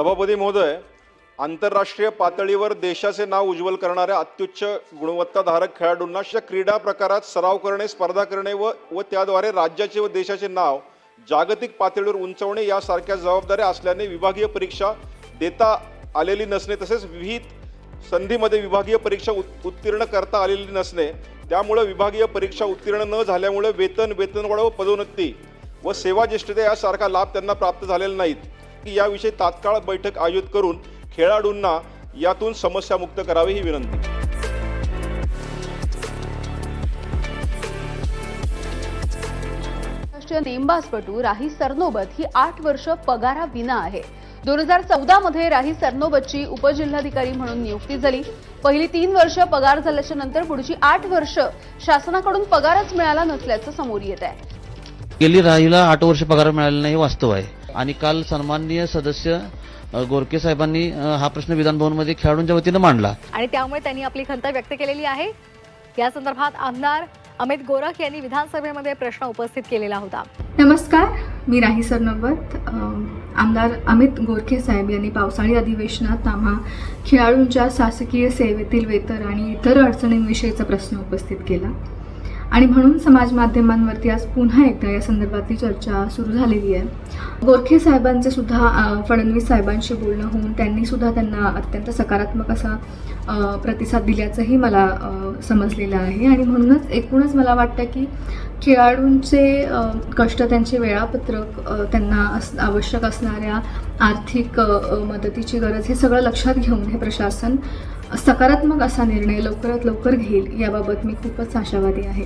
सभापती महोदय आंतरराष्ट्रीय पातळीवर देशाचे नाव उज्ज्वल करणाऱ्या अत्युच्च गुणवत्ताधारक खेळाडूंना अशा क्रीडा प्रकारात सराव करणे स्पर्धा करणे व व त्याद्वारे राज्याचे व देशाचे नाव जागतिक पातळीवर उंचवणे यासारख्या जबाबदाऱ्या असल्याने विभागीय परीक्षा देता आलेली नसणे तसेच विविध संधीमध्ये विभागीय परीक्षा उत- उत्तीर्ण करता आलेली नसणे त्यामुळे विभागीय परीक्षा उत्तीर्ण न झाल्यामुळे वेतन वेतनवाढ व पदोन्नती व सेवाज्येष्ठता यासारखा लाभ त्यांना प्राप्त झालेला नाहीत. की याविषयी तात्काळ बैठक आयोजित करून खेळाडूंना यातून समस्यामुक्त करावी ही विनंती. राष्ट्रीय नेमबाजपटू राही सरनोबत ही आठ वर्ष पगारा विना आहे. दोन हजार चौदा मध्ये राही सरनोबतची उपजिल्हाधिकारी म्हणून नियुक्ती झाली. पहिली तीन वर्ष पगार झाल्याच्यानंतर पुढची आठ वर्ष शासनाकडून पगारच मिळाला नसल्याचं समोर येत आहे. गेली राहीला आठ वर्ष पगार मिळालेला नाही हे वास्तव आहे. आणि काल सन्माननीय सदस्य गोरके साहेबांनी हा प्रश्न विधान भवनमध्ये खेळाडूंच्या वतीनं मांडला. आणि त्यामुळे त्यांनी आपली खंत व्यक्त केलेली आहे. या संदर्भात आमदार अमित गोरख यांनी विधानसभेमध्ये प्रश्न उपस्थित केलेला होता. नमस्कार मी राही सरनोबत अम, आमदार अमित गोरखे साहेब यांनी पावसाळी अधिवेशनात आम्हा खेळाडूंच्या शासकीय सेवेतील वेतन आणि इतर अडचणींविषयीचा प्रश्न उपस्थित केला. आणि म्हणून समाज माध्यमांवरती आज पुन्हा एकदा या संदर्भातली चर्चा सुरू झालेली आहे. गोरखे साहेबांचे सुद्धा फडणवीस साहेबांशी बोलणं होऊन त्यांनी सुद्धा त्यांना अत्यंत सकारात्मक असा प्रतिसाद दिल्याचंही मला समजलेलं आहे. आणि म्हणूनच एकूणच मला वाटतं की खेळाडूंचे कष्ट त्यांचे वेळापत्रक त्यांना अस आवश्यक असणाऱ्या आर्थिक मदतीची गरज हे सगळं लक्षात घेऊन हे प्रशासन सकारात्मक असा निर्णय लवकरात लवकर घेईल याबाबत मी खूपच आशावादी आहे.